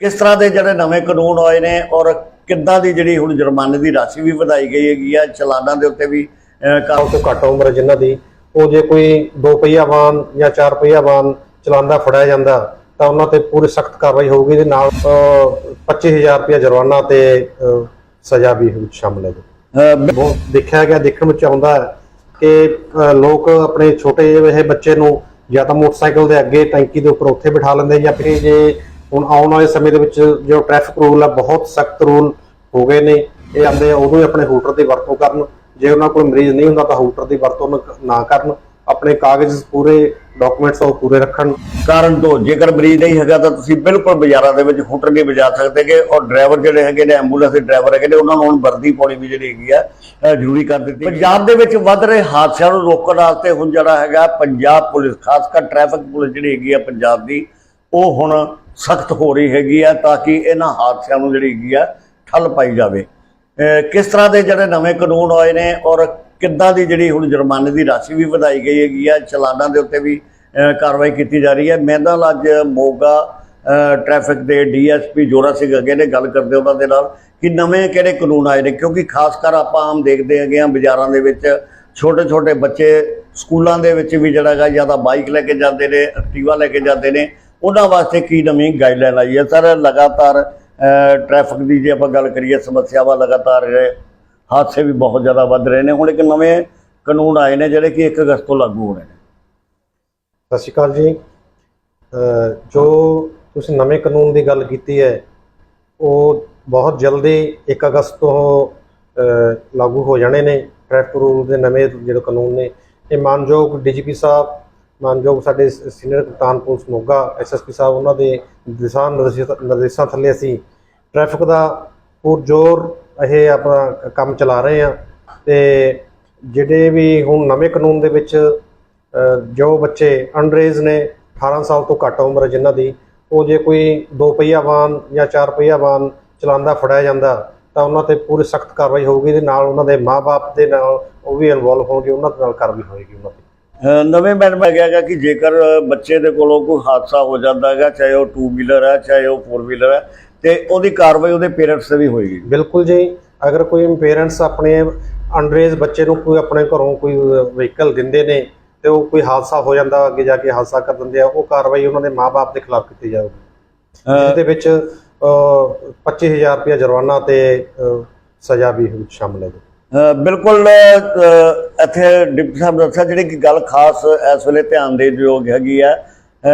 ਕਿਸ ਤਰ੍ਹਾਂ ਦੇ ਜਿਹੜੇ ਨਵੇਂ ਕਾਨੂੰਨ ਆਏ ਨੇ ਔਰ ਕਿੱਦਾਂ ਦੀ ਜਿਹੜੀ ਹੁਣ ਜੁਰਮਾਨੇ ਦੀ ਰਾਸ਼ੀ ਵੀ ਵਧਾਈ ਗਈ ਹੈਗੀ ਆ ਚਲਾਨਾਂ ਦੇ ਉੱਤੇ ਵੀ ਕਰ- ਤੋਂ ਘੱਟ ਉਮਰ ਜਿਨ੍ਹਾਂ ਦੀ ਉਹ ਜੇ ਕੋਈ ਦੋ ਪਹੀਆ ਵਾਹਨ ਜਾਂ ਚਾਰ ਪਹੀਆ ਵਾਹਨ ਚਲਾਉਂਦਾ ਫੜਿਆ ਜਾਂਦਾ ਤਾਂ ਉਹਨਾਂ ਤੇ ਪੂਰੀ ਸਖਤ ਕਾਰਵਾਈ ਹੋਊਗੀ ਇਹਦੇ ਨਾਲ ਅਹ, 25000 ਰੁਪਏ ਜੁਰਮਾਨਾ ਤੇ ਸਜ਼ਾ ਵੀ ਸ਼ਾਮਲ ਹੈ। ਬਹੁਤ ਦੇਖਿਆ ਗਿਆ ਦੇਖਣ ਵਿੱਚ ਆਉਂਦਾ ਹੈ ਕਿ ਲੋਕ ਆਪਣੇ ਛੋਟੇ ਜਿਹੇ ਬੱਚੇ ਨੂੰ ਜਾਂ ਤਾਂ ਮੋਟਰਸਾਈਕਲ ਦੇ ਅੱਗੇ ਟੈਂਕੀ ਦੇ ਉੱਪਰ ਉੱਥੇ ਬਿਠਾ ਲੈਂਦੇ ਜਾਂ ਫਿਰ ਜੇ ਹੁਣ ਆਉਣ ਵਾਲੇ ਸਮੇਂ ਦੇ ਵਿੱਚ ਜੋ ਟ੍ਰੈਫਿਕ ਰੂਲ ਆ ਬਹੁਤ ਸਖਤ ਰੂਲ ਹੋ ਗਏ ਨੇ। ਇਹ ਆਂਦੇ ਆ ਉਦੋਂ ਹੀ ਆਪਣੇ ਹੂਟਰ ਦੀ ਵਰਤੋਂ ਕਰਨ। ਜੇ ਉਹਨਾਂ ਕੋਲ ਮਰੀਜ਼ ਨਹੀਂ ਹੁੰਦਾ ਤਾਂ ਹੂਟਰ ਦੀ ਵਰਤੋਂ ਨਾ- ਕਰਨ। ਆਪਣੇ ਕਾਗਜ਼ ਪੂਰੇ ਡਾਕੂਮੈਂਟਸ ਉਹ ਪੂਰੇ ਰੱਖਣ। ਕਾਰਨ ਤੋਂ ਜੇਕਰ ਮਰੀਜ਼ ਨਹੀਂ ਹੈਗਾ ਤਾਂ ਤੁਸੀਂ ਬਿਲਕੁਲ ਬਾਜ਼ਾਰਾਂ ਦੇ ਵਿੱਚ ਹੂਟਰ ਨਹੀਂ ਵਜਾ ਸਕਦੇ ਕਿ ਔਰ ਡਰਾਈਵਰ ਜਿਹੜੇ ਹੈਗੇ ਨੇ ਐਂਬੂਲੈਂਸ ਦੇ ਡਰਾਈਵਰ ਹੈਗੇ ਨੇ ਉਹਨਾਂ ਨੂੰ ਹੁਣ ਵਰਦੀ ਪਾਉਣੀ ਵੀ ਜਿਹੜੀ ਹੈਗੀ ਆ ਜ਼ਰੂਰੀ ਕਰ ਦਿੱਤੀ ਪੰਜਾਬ ਦੇ ਵਿੱਚ ਵੱਧ ਰਹੇ ਹਾਦਸਿਆਂ ਨੂੰ ਰੋਕਣ ਵਾਸਤੇ ਹੁਣ ਜਿਹੜਾ ਹੈਗਾ ਪੰਜਾਬ ਪੁਲਿਸ ਖਾਸ ਕਰ ਟ੍ਰੈਫਿਕ ਪੁਲਿਸ ਜਿਹੜੀ ਹੈਗੀ ਆ ਪੰਜਾਬ ਦੀ ਉਹ ਹੁਣ ਸਖਤ ਹੋ ਰਹੀ ਹੈਗੀ ਆ ਤਾਂ ਕਿ ਇਹਨਾਂ ਹਾਦਸਿਆਂ ਨੂੰ ਜਿਹੜੀ ਹੈਗੀ ਆ ਠੱਲ ਪਾਈ ਜਾਵੇ। ਕਿਸ ਤਰ੍ਹਾਂ ਦੇ ਜਿਹੜੇ ਨਵੇਂ ਕਾਨੂੰਨ ਆਏ ਨੇ ਔਰ ਕਿੱਦਾਂ ਦੀ ਜਿਹੜੀ ਹੁਣ ਜੁਰਮਾਨੇ ਦੀ ਰਾਸ਼ੀ ਵੀ ਵਧਾਈ ਗਈ ਹੈਗੀ ਆ, ਚਲਾਨਾਂ ਦੇ ਉੱਤੇ ਵੀ ਕਾਰਵਾਈ ਕੀਤੀ ਜਾ ਰਹੀ ਹੈ। ਮੇਰੇ ਨਾਲ ਅੱਜ ਮੋਗਾ, ਅਹ ਟ੍ਰੈਫਿਕ ਦੇ ਡੀਐਸਪੀ ਜੋਰਾ ਸਿੰਘ ਅੱਗੇ ਨੇ ਗੱਲ ਕਰਦੇ ਉਹਨਾਂ ਦੇ ਨਾਲ ਕਿ ਨਵੇਂ ਕਿਹੜੇ ਕਾਨੂੰਨ ਆਏ ਨੇ, ਕਿਉਂਕਿ ਖਾਸ ਕਰ ਆਪਾਂ ਆਮ ਦੇਖਦੇ ਹੈਗੇ ਆ ਬਾਜ਼ਾਰਾਂ ਦੇ ਵਿੱਚ ਛੋਟੇ ਛੋਟੇ ਬੱਚੇ ਸਕੂਲਾਂ ਦੇ ਵਿੱਚ ਵੀ ਜਿਹੜਾ ਹੈਗਾ ਜਾਂ ਤਾਂ ਬਾਈਕ ਲੈ ਕੇ ਜਾਂਦੇ ਨੇ, ਐਕਟਿਵਾ ਲੈ ਕੇ ਜਾਂਦੇ ਨੇ ਉਹਨਾਂ ਵਾਸਤੇ ਕੀ ਨਵੀਂ ਗਾਈਡਲਾਈਨ ਆਈ ਹੈ? ਸਰ, ਲਗਾਤਾਰ ਟ੍ਰੈਫਿਕ ਦੀ ਜੇ ਆਪਾਂ ਗੱਲ ਕਰੀਏ, ਸਮੱਸਿਆਵਾਂ ਲਗਾਤਾਰ ਹਾਦਸੇ ਵੀ ਬਹੁਤ ਜ਼ਿਆਦਾ ਵੱਧ ਰਹੇ ਨੇ। ਹੁਣ ਇੱਕ ਨਵੇਂ ਕਾਨੂੰਨ ਆਏ ਨੇ ਜਿਹੜੇ ਕਿ 1 ਅਗਸਤ ਤੋਂ ਲਾਗੂ ਹੋਣੇ ਨੇ। ਸਤਿ ਸ਼੍ਰੀ ਅਕਾਲ ਜੀ। ਜੋ ਤੁਸੀਂ ਨਵੇਂ ਕਾਨੂੰਨ ਦੀ ਗੱਲ ਕੀਤੀ ਹੈ, ਉਹ ਬਹੁਤ ਜਲਦੀ 1 ਅਗਸਤ ਤੋਂ ਲਾਗੂ ਹੋ ਜਾਣੇ ਨੇ। ਟ੍ਰੈਫਿਕ ਰੂਲ ਦੇ ਨਵੇਂ ਜਿਹੜੇ ਕਾਨੂੰਨ ਨੇ, ਇਹ ਮਾਨਯੋਗ ਡੀਜੀਪੀ ਸਾਹਿਬ ਮਾਨਯੋਗ ਸਾਡੇ ਸੀਨੀਅਰ ਕਪਤਾਨ ਪੁਲਿਸ ਮੋਗਾ ਐਸਐਸਪੀ ਸਾਹਿਬ, ਉਹਨਾਂ ਦੇ ਦਿਸ਼ਾ ਨਿਰਦੇਸ਼- ਨਿਰਦੇਸ਼ਾਂ ਥੱਲੇ ਅਸੀਂ ਟ੍ਰੈਫਿਕ ਦਾ ਪੁਰਜੋਰ ਇਹ ਆਪਣਾ ਕੰਮ ਚਲਾ ਰਹੇ ਹਾਂ ਤੇ ਜਿਹੜੇ ਵੀ ਹੁਣ ਨਵੇਂ ਕਾਨੂੰਨ ਦੇ ਵਿੱਚ ਜੋ ਬੱਚੇ ਅੰਡਰੇਜ ਨੇ 18 ਸਾਲ ਤੋਂ ਘੱਟ ਉਮਰ ਹੈ ਜਿਨ੍ਹਾਂ ਦੀ, ਉਹ ਜੇ ਕੋਈ ਦੋ ਪਹੀਆ ਵਾਹਨ ਜਾਂ ਚਾਰ ਪਹੀਆ ਵਾਹਨ ਚਲਾਉਂਦਾ, ਫੜਿਆ ਜਾਂਦਾ, ਤਾਂ ਉਹਨਾਂ ਤੇ ਪੂਰੀ ਸਖਤ ਕਾਰਵਾਈ ਹੋਊਗੀ ਇਹਦੇ ਨਾਲ ਉਹਨਾਂ ਦੇ ਮਾਪੇ ਦੇ ਨਾਲ ਉਹ ਵੀ ਇਨਵੋਲਵ ਹੋਣਗੇ, ਉਹਨਾਂ ਦੇ ਨਾਲ ਕਾਰਵਾਈ ਹੋਏਗੀ ਉਹਨਾਂ ਤੇ। ਨਵੇਂ ਮੈਡਮ ਹੈਗਾ ਹੈਗਾ ਕਿ ਜੇਕਰ ਬੱਚੇ ਦੇ ਕੋਲੋਂ ਕੋਈ ਹਾਦਸਾ ਹੋ ਜਾਂਦਾ ਹੈਗਾ ਚਾਹੇ ਉਹ 2 ਵੀਲਰ ਹੈ ਚਾਹੇ ਉਹ 4 ਵੀਲਰ ਹੈ ਤੇ ਉਹਦੀ ਕਾਰਵਾਈ ਉਹਦੇ ਪੇਰੈਂਟਸ ਤੇ ਵੀ ਹੋਏਗੀ। ਬਿਲਕੁਲ ਜੀ। ਅਗਰ ਕੋਈ ਪੇਰੈਂਟਸ ਆਪਣੇ ਅੰਡਰੇਜ ਬੱਚੇ ਨੂੰ ਕੋਈ ਆਪਣੇ ਘਰੋਂ ਕੋਈ ਵਹੀਕਲ ਦਿੰਦੇ ਨੇ ਤੇ ਉਹ ਕੋਈ ਹਾਦਸਾ ਹੋ ਜਾਂਦਾ ਅੱਗੇ ਜਾ ਕੇ ਹਾਦਸਾ ਕਰ ਦਿੰਦੇ ਆ ਉਹ ਕਾਰਵਾਈ ਉਹਨਾਂ ਦੇ ਮਾਪੇ ਦੇ ਖਿਲਾਫ ਕੀਤੀ ਜਾਊਗੀ। ਅਹ ਇਹਦੇ ਵਿੱਚ ਅਹ, 25000 ਰੁਪਏ ਜੁਰਮਾਨਾ ਤੇ ਸਜ਼ਾ ਵੀ ਸ਼ਾਮਲ ਹੈ। ਬਿਲਕੁਲ ਇੱਥੇ ਡਿਪਟੀ ਸਾਹਿਬ ਦੱਸਿਆ ਜਿਹੜੀ ਕਿ ਗੱਲ ਖਾਸ ਇਸ ਵੇਲੇ ਧਿਆਨ ਦੇ ਯੋਗ ਹੈਗੀ ਆ।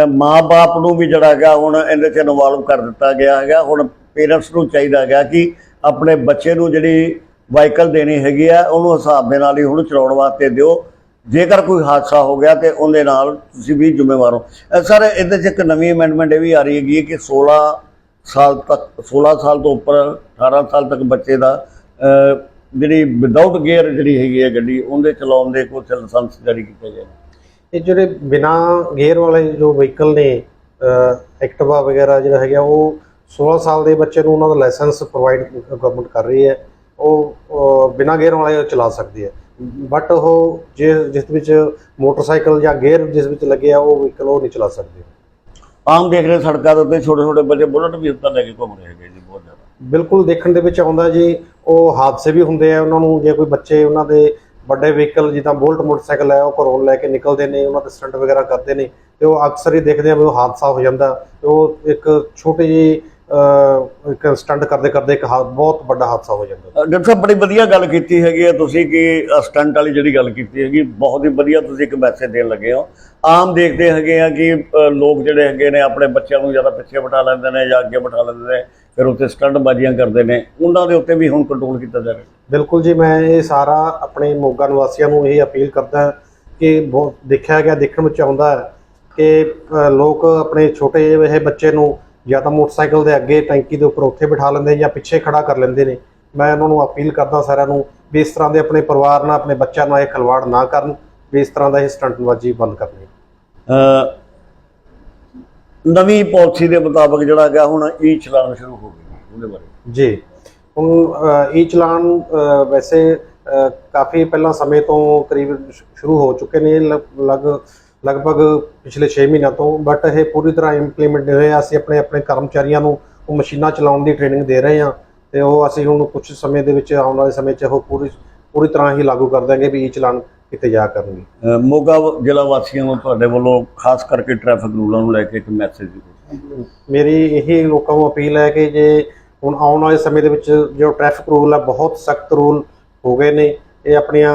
ਮਾਂ-ਬਾਪ ਨੂੰ ਵੀ ਜਿਹੜਾ ਹੈਗਾ ਹੁਣ ਇਹਦੇ 'ਚ ਇਨਵੋਲਵ ਕਰ ਦਿੱਤਾ ਗਿਆ ਹੈਗਾ। ਹੁਣ ਪੇਰੈਂਟਸ ਨੂੰ ਚਾਹੀਦਾ ਹੈਗਾ ਕਿ ਆਪਣੇ ਬੱਚੇ ਨੂੰ ਜਿਹੜੀ ਵਾਹੀਕਲ ਦੇਣੀ ਹੈਗੀ ਆ, ਉਹਨੂੰ ਹਿਸਾਬ ਦੇ ਨਾਲ ਹੀ ਹੁਣ ਚਲਾਉਣ ਵਾਸਤੇ ਦਿਓ। ਜੇਕਰ ਕੋਈ ਹਾਦਸਾ ਹੋ ਗਿਆ ਤੇ ਉਹਦੇ ਨਾਲ ਤੁਸੀਂ ਵੀ ਜ਼ਿੰਮੇਵਾਰ ਹੋ। ਸਰ, ਇਹਦੇ 'ਚ ਇੱਕ ਨਵੀਂ ਅਮੈਂਡਮੈਂਟ ਇਹ ਵੀ ਆ ਰਹੀ ਹੈਗੀ ਹੈ ਕਿ 16 ਸਾਲ ਤੱਕ 16 ਸਾਲ ਤੋਂ ਉੱਪਰ 18 ਸਾਲ ਤੱਕ ਬੱਚੇ ਦਾ ਜਿਹੜੀ ਵਿਦਆਊਟ ਗੇਅਰ ਜਿਹੜੀ ਹੈਗੀ ਹੈ ਗੱਡੀ ਉਹਦੇ ਚਲਾਉਣ ਦੇ ਕੁਝ ਲਾਇਸੈਂਸ ਜਾਰੀ ਕੀਤੇ ਨੇ। ਇਹ ਜਿਹੜੇ ਬਿਨਾ ਗੇਅਰ ਵਾਲੇ ਜੋ ਵਹੀਕਲ ਨੇ ਐਕਟਿਵਾ ਵਗੈਰਾ ਜਿਹੜਾ ਹੈਗਾ ਉਹ 16 ਸਾਲ ਦੇ ਬੱਚੇ ਨੂੰ ਉਹਨਾਂ ਦਾ ਲਾਇਸੈਂਸ ਪ੍ਰੋਵਾਈਡ ਗਵਰਨਮੈਂਟ ਕਰ ਰਹੀ ਹੈ। ਉਹ ਬਿਨਾ ਗੇਅਰ ਵਾਲੇ ਚਲਾ ਸਕਦੀ ਹੈ। ਬਟ ਉਹ ਜੇ ਜਿਸ ਵਿੱਚ ਮੋਟਰਸਾਈਕਲ ਜਾਂ ਗੇਅਰ ਜਿਸ ਵਿੱਚ ਲੱਗਿਆ ਉਹ ਵਹੀਕਲ ਉਹ ਨਹੀਂ ਚਲਾ ਸਕਦੇ। ਆਮ ਦੇਖ ਰਹੇ ਸੜਕਾਂ ਦੇ ਉੱਤੇ ਛੋਟੇ ਛੋਟੇ ਬੱਚੇ ਬੁਲਟ ਵੀ ਉੱਤੇ ਲੈ ਕੇ ਘੁੰਮ ਰਹੇ ਹੈਗੇ ਜੀ ਬਹੁਤ ਜ਼ਿਆਦਾ। ਬਿਲਕੁਲ ਦੇਖਣ ਦੇ ਵਿੱਚ ਆਉਂਦਾ ਜੀ ਉਹ ਹਾਦਸੇ ਵੀ ਹੁੰਦੇ ਆ, ਉਹਨਾਂ ਨੂੰ ਜੇ ਕੋਈ ਬੱਚੇ ਉਹਨਾਂ ਦੇ ਵੱਡੇ ਵਹੀਕਲ ਜਿੱਦਾਂ ਬੋਲਟ ਮੋਟਰਸਾਈਕਲ ਹੈ, ਉਹ ਘਰੋਂ ਲੈ ਕੇ ਨਿਕਲਦੇ ਨੇ, ਉਹਨਾਂ ਦੇ ਸਟੰਟ ਵਗੈਰਾ ਕਰਦੇ ਨੇ ਤੇ ਉਹ ਅਕਸਰ ਹੀ ਦੇਖਦੇ ਆ ਵੀ ਉਹ ਹਾਦਸਾ ਹੋ ਜਾਂਦਾ। ਤੇ ਉਹ ਇੱਕ ਛੋਟੀ ਜਿਹੀ ਇੱਕ ਸਟੰਟ ਕਰਦੇ ਕਰਦੇ ਇੱਕ ਹਾ- ਬਹੁਤ ਵੱਡਾ ਹਾਦਸਾ ਹੋ ਜਾਂਦਾ। ਅਹ ਡਾਕਟਰ ਸਾਹਿਬ ਬੜੀ ਵਧੀਆ ਗੱਲ ਕੀਤੀ ਹੈਗੀ ਹੈ ਤੁਸੀਂ ਕਿ ਸਟੰਟ ਵਾਲੀ ਜਿਹੜੀ ਗੱਲ ਕੀਤੀ ਹੈਗੀ ਬਹੁਤ ਹੀ ਵਧੀਆ ਤੁਸੀਂ ਇੱਕ ਮੈਸੇਜ ਦੇਣ ਲੱਗੇ ਹੋ। ਆਮ ਦੇਖਦੇ ਹੈਗੇ ਆ ਕਿ ਲੋਕ ਜਿਹੜੇ ਹੈਗੇ ਨੇ ਆਪਣੇ ਬੱਚਿਆਂ ਨੂੰ ਜ਼ਿਆਦਾ ਪਿੱਛੇ ਬਿਠਾ ਲੈਂਦੇ ਨੇ ਜਾਂ ਅੱਗੇ ਬਿਠਾ ਲੈਂਦੇ ਨੇ ਫਿਰ ਉੱਤੇ ਸਟੰਟ ਬਾਜ਼ੀਆਂ ਕਰਦੇ ਨੇ। ਉਹਨਾਂ ਦੇ ਉੱਤੇ ਵੀ ਹੁਣ ਕੰਟਰੋਲ ਕੀਤਾ ਜਾ ਰਿਹਾ। ਬਿਲਕੁਲ ਜੀ ਮੈਂ ਇਹ ਸਾਰਾ ਆਪਣੇ ਮੋਗਾ ਨਿਵਾਸੀਆਂ ਨੂੰ ਇਹ ਅਪੀਲ ਕਰਦਾ ਕਿ ਬਹੁਤ ਦੇਖਿਆ ਗਿਆ ਦੇਖਣ ਵਿੱਚ ਆਉਂਦਾ ਹੈ ਕਿ ਅ, ਲੋਕ ਆਪਣੇ ਛੋਟੇ ਜਿਹੇ ਬੱਚੇ ਨੂੰ ਜਾਂ ਤਾਂ ਮੋਟਰਸਾਈਕਲ ਦੇ ਅੱਗੇ ਟੈਂਕੀ ਦੇ ਉੱਪਰ ਉੱਥੇ ਬਿਠਾ ਲੈਂਦੇ ਜਾਂ ਪਿੱਛੇ ਖੜਾ ਕਰ ਲੈਂਦੇ ਨੇ। ਮੈਂ ਉਹਨਾਂ ਨੂੰ ਅਪੀਲ ਕਰਦਾ ਸਾਰਿਆਂ ਨੂੰ ਵੀ ਇਸ ਤਰ੍ਹਾਂ ਦੇ ਆਪਣੇ ਪਰਿਵਾਰ ਨਾਲ ਆਪਣੇ ਬੱਚਿਆਂ ਨਾਲ ਇਹ ਖਿਲਵਾੜ ਨਾ ਕਰਨ ਵੀ ਇਸ ਤਰ੍ਹਾਂ ਦਾ ਇਹ ਸਟੰਟਬਾਜ਼ੀ ਬੰਦ ਕਰਨੀ ਨਵੀਂ ਪਾਲਿਸੀ ਦੇ ਮੁਤਾਬਕ ਜਿਹੜਾ ਹੈਗਾ ਹੁਣ ਈ ਚਲਾਨ ਸ਼ੁਰੂ ਹੋ ਗਏ ਉਹਦੇ ਬਾਰੇ। ਜੀ। ਹੁਣ ਇਹ ਚਲਾਨ ਵੈਸੇ ਕਾਫੀ ਪਹਿਲਾਂ ਸਮੇਂ ਤੋਂ ਕਰੀਬ ਸ਼ੁਰੂ ਹੋ ਚੁੱਕੇ ਨੇ। ਲਗ ਲਗਭਗ ਪਿਛਲੇ 6 ਮਹੀਨਿਆਂ ਤੋਂ ਬਟ ਇਹ ਪੂਰੀ ਤਰ੍ਹਾਂ ਇੰਪਲੀਮੈਂਟ ਨਹੀਂ ਹੋਇਆ। ਅਸੀਂ ਆਪਣੇ ਆਪਣੇ ਕਰਮਚਾਰੀਆਂ ਨੂੰ ਉਹ ਮਸ਼ੀਨਾਂ ਚਲਾਉਣ ਦੀ ਟ੍ਰੇਨਿੰਗ ਦੇ ਰਹੇ ਹਾਂ ਤੇ ਉਹ ਅਸੀਂ ਹੁਣ ਕੁਝ ਸਮੇਂ ਦੇ ਵਿੱਚ ਆਉਣ ਵਾਲੇ ਸਮੇਂ 'ਚ ਉਹ ਪੂਰੀ ਪੂਰੀ ਤਰ੍ਹਾਂ ਹੀ ਲਾਗੂ ਕਰ ਦਾਂਗੇ ਵੀ ਈ ਚਲਾਨ ਕਿਤੇ ਜਾ ਕਰਨਗੇ। ਮੋਗਾ ਜ਼ਿਲ੍ਹਾ ਵਾਸੀਆਂ ਨੂੰ ਤੁਹਾਡੇ ਵੱਲੋਂ ਖਾਸ ਕਰਕੇ ਟ੍ਰੈਫਿਕ ਰੂਲਾਂ ਨੂੰ ਲੈ ਕੇ ਇੱਕ ਮੈਸੇਜ ਮੇਰੀ ਇਹ ਲੋਕਾਂ ਨੂੰ ਅਪੀਲ ਹੈ ਕਿ ਜੇ ਹੁਣ ਆਉਣ ਵਾਲੇ ਸਮੇਂ ਦੇ ਵਿੱਚ ਜੋ ਟ੍ਰੈਫਿਕ ਰੂਲ ਹੈ ਬਹੁਤ ਸਖਤ ਰੂਲ ਹੋ ਗਏ ਨੇ। ਇਹ ਆਪਣੀਆਂ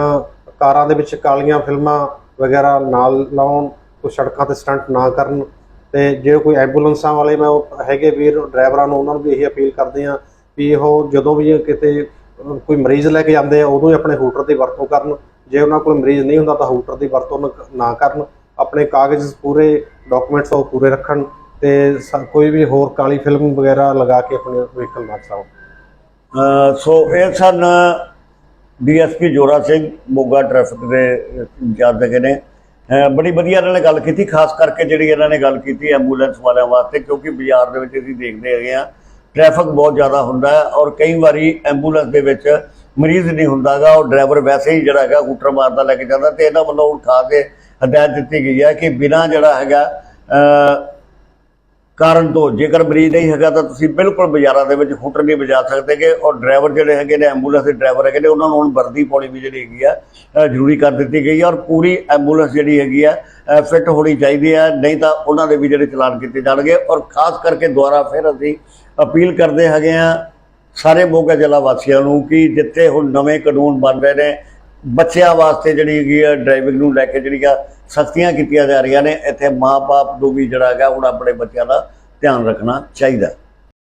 ਕਾਰਾਂ ਦੇ ਵਿੱਚ ਕਾਲੀਆਂ ਫਿਲਮਾਂ ਵਗੈਰਾ ਨਾਲ ਲਾਉਣ, ਕੋਈ ਸੜਕਾਂ ਤੇ ਸਟੰਟ ਨਾ ਕਰਨ ਤੇ ਜੇ ਕੋਈ ਐਂਬੂਲੈਂਸਾਂ ਵਾਲੇ ਮੈਂ ਉਹ ਹੈਗੇ ਵੀਰ, ਡਰਾਈਵਰਾਂ ਨੂੰ ਉਹਨਾਂ ਨੂੰ ਵੀ ਇਹੀ ਅਪੀਲ ਕਰਦੇ ਆ ਵੀ ਉਹ ਜਦੋਂ ਵੀ ਕਿਤੇ ਕੋਈ ਮਰੀਜ਼ ਲੈ ਕੇ ਜਾਂਦੇ ਆ, ਉਦੋਂ ਹੀ ਆਪਣੇ ਹੂਟਰ ਦੀ ਵਰਤੋਂ ਕਰਨ। ਜੇ ਉਹਨਾਂ ਕੋਲ ਮਰੀਜ਼ ਨਹੀਂ ਹੁੰਦਾ ਤਾਂ ਹੂਟਰ ਦੀ ਵਰਤੋਂ ਨਾ- ਕਰਨ। ਆਪਣੇ ਕਾਗਜ਼ ਪੂਰੇ, ਡਾਕੂਮੈਂਟਸ ਉਹ ਪੂਰੇ ਰੱਖਣ ਤੇ ਸ- ਕੋਈ ਵੀ ਹੋਰ ਕਾਲੀ ਫਿਲਮ ਵਗੈਰਾ ਲਗਾ ਕੇ ਆਪਣੇ ਵਹੀਕਲ ਨਾ ਚਲਾਉਣ। ਸੋ ਇਹ ਸਨ ਡੀਐਸਪੀ ਜੋਰਾ ਸਿੰਘ ਮੋਗਾ ਟ੍ਰੈਫਿਕ ਦੇ ਇੰਚਾਰਜ ਹੈਗੇ ਨੇ। ਬੜੀ ਵਧੀਆ ਇਹਨਾਂ ਨੇ ਗੱਲ ਕੀਤੀ, ਖਾਸ ਕਰਕੇ ਜਿਹੜੀ ਇਹਨਾਂ ਨੇ ਗੱਲ ਕੀਤੀ ਐਂਬੂਲੈਂਸ ਵਾਲਿਆਂ ਵਾਸਤੇ, ਕਿਉਂਕਿ ਬਾਜ਼ਾਰ ਦੇ ਵਿੱਚ ਅਸੀਂ ਦੇਖਦੇ ਹੈਗੇ ਆ ਟ੍ਰੈਫਿਕ ਬਹੁਤ ਜ਼ਿਆਦਾ ਹੁੰਦਾ ਹੈ ਔਰ ਕਈ ਵਾਰੀ ਐਂਬੂਲੈਂਸ ਦੇ ਵਿੱਚ ਮਰੀਜ਼ ਨਹੀਂ ਹੁੰਦਾਗਾ ਉਹ ਡਰਾਈਵਰ ਵੈਸੇ ਹੀ ਜਿਹੜਾ ਹੈਗਾ ਹੂਟਰ ਮਾਰਦਾ ਲੈ ਕੇ ਜਾਂਦਾ ਤੇ ਇਹਨਾਂ ਵੱਲੋਂ ਹੁਣ ਖਾਸ ਹਦਾਇਤ ਦਿੱਤੀ ਗਈ ਹੈ ਕਿ ਬਿਨਾਂ ਜਿਹੜਾ ਹੈਗਾ ਕਾਰਨ ਤੋਂ ਜੇਕਰ ਮਰੀਜ਼ ਨਹੀਂ ਹੈਗਾ ਤਾਂ ਤੁਸੀਂ ਬਿਲਕੁਲ ਬਾਜ਼ਾਰਾਂ ਦੇ ਵਿੱਚ ਹੂਟਰ ਨਹੀਂ ਵਜਾ ਸਕਦੇ ਸਕਦੇਗੇ ਔਰ ਡਰਾਈਵਰ ਜਿਹੜੇ ਹੈਗੇ ਨੇ, ਐਂਬੂਲੈਂਸ ਦੇ ਡਰਾਈਵਰ ਹੈਗੇ ਨੇ, ਉਹਨਾਂ ਨੂੰ ਹੁਣ ਵਰਦੀ ਪਾਉਣੀ ਵੀ ਜਿਹੜੀ ਹੈਗੀ ਆ ਜ਼ਰੂਰੀ ਕਰ ਦਿੱਤੀ ਗਈ ਹੈ ਔਰ ਪੂਰੀ ਐਂਬੂਲੈਂਸ ਜਿਹੜੀ ਹੈਗੀ ਆ ਫਿੱਟ ਹੋਣੀ ਚਾਹੀਦੀ ਹੈ ਨਹੀਂ ਤਾਂ ਉਹਨਾਂ ਦੇ ਵੀ ਜਿਹੜੇ ਚਲਾਨ ਕੀਤੇ ਜਾਣਗੇ ਔਰ ਖਾਸ ਕਰਕੇ ਦੁਆਰਾ ਫਿਰ ਅਸੀਂ ਅਪੀਲ ਕਰਦੇ ਹੈਗੇ ਆ ਸਾਰੇ ਮੋਗਾ ਜ਼ਿਲ੍ਹਾ ਵਾਸੀਆਂ ਨੂੰ ਕਿ ਜਿੱਥੇ ਹੁਣ ਨਵੇਂ ਕਾਨੂੰਨ ਬਣ ਰਹੇ ਨੇ, ਬੱਚਿਆਂ ਵਾਸਤੇ ਜਿਹੜੀ ਹੈਗੀ ਆ, ਡਰਾਈਵਿੰਗ ਨੂੰ ਲੈ ਕੇ ਜਿਹੜੀ ਆ ਸਖਤੀਆਂ ਕੀਤੀਆਂ ਜਾ ਰਹੀਆਂ ਨੇ। ਇੱਥੇ ਮਾਪੇ ਨੂੰ ਵੀ ਜਿਹੜਾ ਹੈਗਾ, ਹੁਣ ਆਪਣੇ ਬੱਚਿਆਂ ਦਾ ਧਿਆਨ ਰੱਖਣਾ ਚਾਹੀਦਾ।